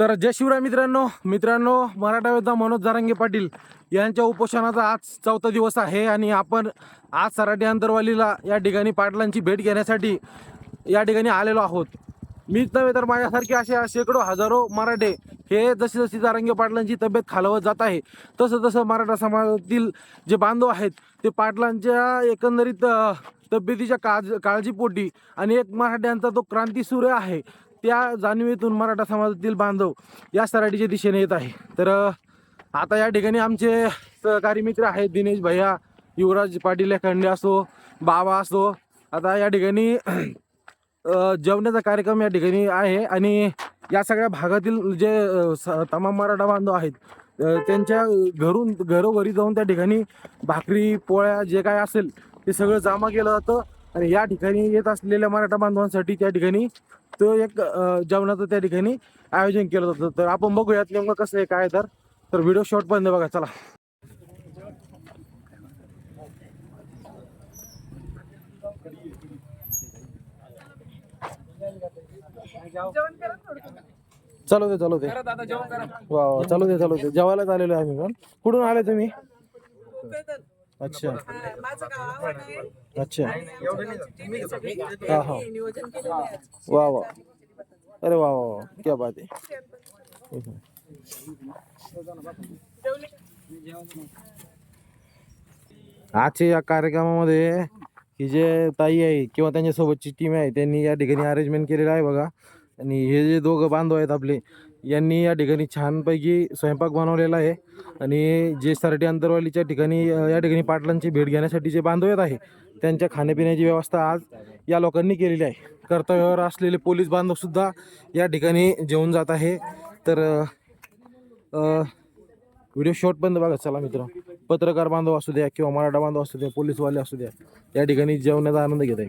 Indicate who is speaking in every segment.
Speaker 1: तर जय शिवराय मित्रांनो मित्रांनो मराठा योद्धा मनोज जारंगे पाटील यांच्या उपोषणाचा आज चौथा दिवस आहे आणि आपण आज सराटी अंतरवालीला या ठिकाणी पाटलांची भेट घेण्यासाठी या ठिकाणी आलेलो आहोत. मीच नव्हे तर माझ्यासारखे असे शेकडो हजारो मराठे हे जशी जशी जारंगे पाटलांची तब्येत खालवत जात आहे तसं तसं मराठा समाजातील जे बांधव आहेत ते पाटलांच्या एकंदरीत तब्येतीच्या काळज काळजीपोटी आणि एक मराठ्यांचा तो क्रांतीसूर्य आहे त्या जाणीवेतून मराठा समाजातील बांधव या सराटीच्या दिशेने येत आहे. तर आता या ठिकाणी आमचे सहकारी मित्र आहेत दिनेश भैया युवराज पाटील खंडे असो बाबा असो. आता या ठिकाणी जेवणाचा कार्यक्रम या ठिकाणी आहे आणि या सगळ्या भागातील जे स- तमाम मराठा बांधव आहेत त्यांच्या घरून घरोघरी जाऊन त्या ठिकाणी भाकरी पोळ्या जे काय असेल ते सगळं जमा केलं जातं. आणि या ठिकाणी येत असलेल्या मराठा बांधवांसाठी त्या ठिकाणी तो एक जेवणाचं त्या ठिकाणी आयोजन केलं जातं. तर आपण बघूयात नेमकं कसं आहे काय तर. तर व्हिडिओ शॉर्ट पण बघा चला. चालू दे चालू दे. वा चालू दे चालू दे. जेवायलाच आलेलो आहे आम्ही पण. कुठून आले तुम्ही? अच्छा.
Speaker 2: माझं गाव आवड आहे.
Speaker 1: अच्छा.
Speaker 2: आणि आमच्या गावची टीम आहे सगळी.
Speaker 1: हा हा.
Speaker 2: त्यांनी नियोजन केलेलं आहे आज.
Speaker 1: वा वा. अरे वा वा वा. क्या बात आहे.
Speaker 2: जेवले का?
Speaker 1: आजच्या या कार्यक्रमामध्ये ही जे ताई आहे किंवा त्यांच्यासोबतची टीम आहे त्यांनी या ठिकाणी अरेंजमेंट केलेलं आहे बघा. आणि हे जे दोघं बांधव आहेत आपले यांनी या ठिकाणी छानपैकी स्वयंपाक बनवलेला आहे. आणि जे सरटी अंतरवालीच्या ठिकाणी या ठिकाणी पाटलांची भेट घेण्यासाठी जे बांधव येत आहे त्यांच्या खाण्यापिण्याची व्यवस्था आज या लोकांनी केलेली आहे. कर्तव्यावर असलेले पोलीस बांधवसुद्धा या ठिकाणी जेवून जात आहे. तर व्हिडिओ शॉर्ट पण बघा चला मित्र पत्रकार बांधव असू द्या किंवा मराठा बांधव असू द्या पोलीसवाले असू द्या या ठिकाणी जेवण्याचा आनंद घेत आहे.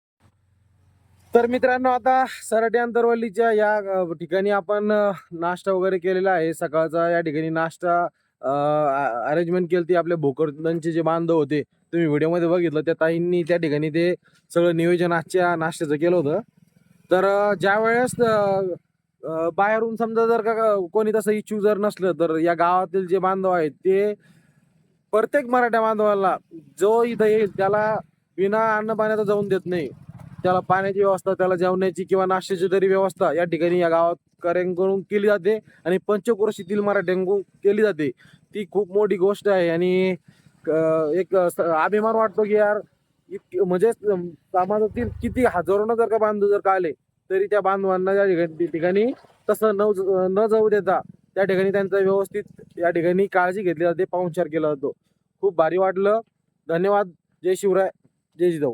Speaker 3: तर
Speaker 1: मित्रांनो आता सराटी अंतरवलीच्या या ठिकाणी आपण नाश्ता वगैरे केलेला आहे. सकाळचा या ठिकाणी नाश्ता अरेंजमेंट केली ती आपल्या भोकरदनचे जे बांधव होते. तुम्ही व्हिडिओमध्ये बघितलं त्या ताईंनी त्या ठिकाणी ते सगळं नियोजन आजच्या नाश्त्याचं केलं होतं. तर ज्या ज्यावेळेस बाहेरून समजा जर का कोणी तसं इच्छू जर नसलं तर या गावातील जे बांधव आहेत ते प्रत्येक मराठा बांधवाला जो इथं येईल त्याला विना अन्न पाण्याचा जाऊन देत नाही. त्याला पाण्याची व्यवस्था त्याला जेवण्याची किंवा नाश्त्याची तरी व्यवस्था या ठिकाणी या गावात कार्यांकडून केली जाते आणि पंचक्रोशीतील मराठ्यांकडून केली जाते. ती खूप मोठी गोष्ट आहे आणि एक स- अभिमान वाटतो की यार इत- म्हणजे समाजातील किती हजारोनं जर का बांधव जर का आले तरी त्या बांधवांना या ठिकाणी तसं न न जाऊ देता त्या ठिकाणी त्यांचा व्यवस्थित या ठिकाणी काळजी घेतली जाते पाहुणचार केला जातो. खूप भारी वाटलं. धन्यवाद. जय शिवराय. जय जिजाऊ.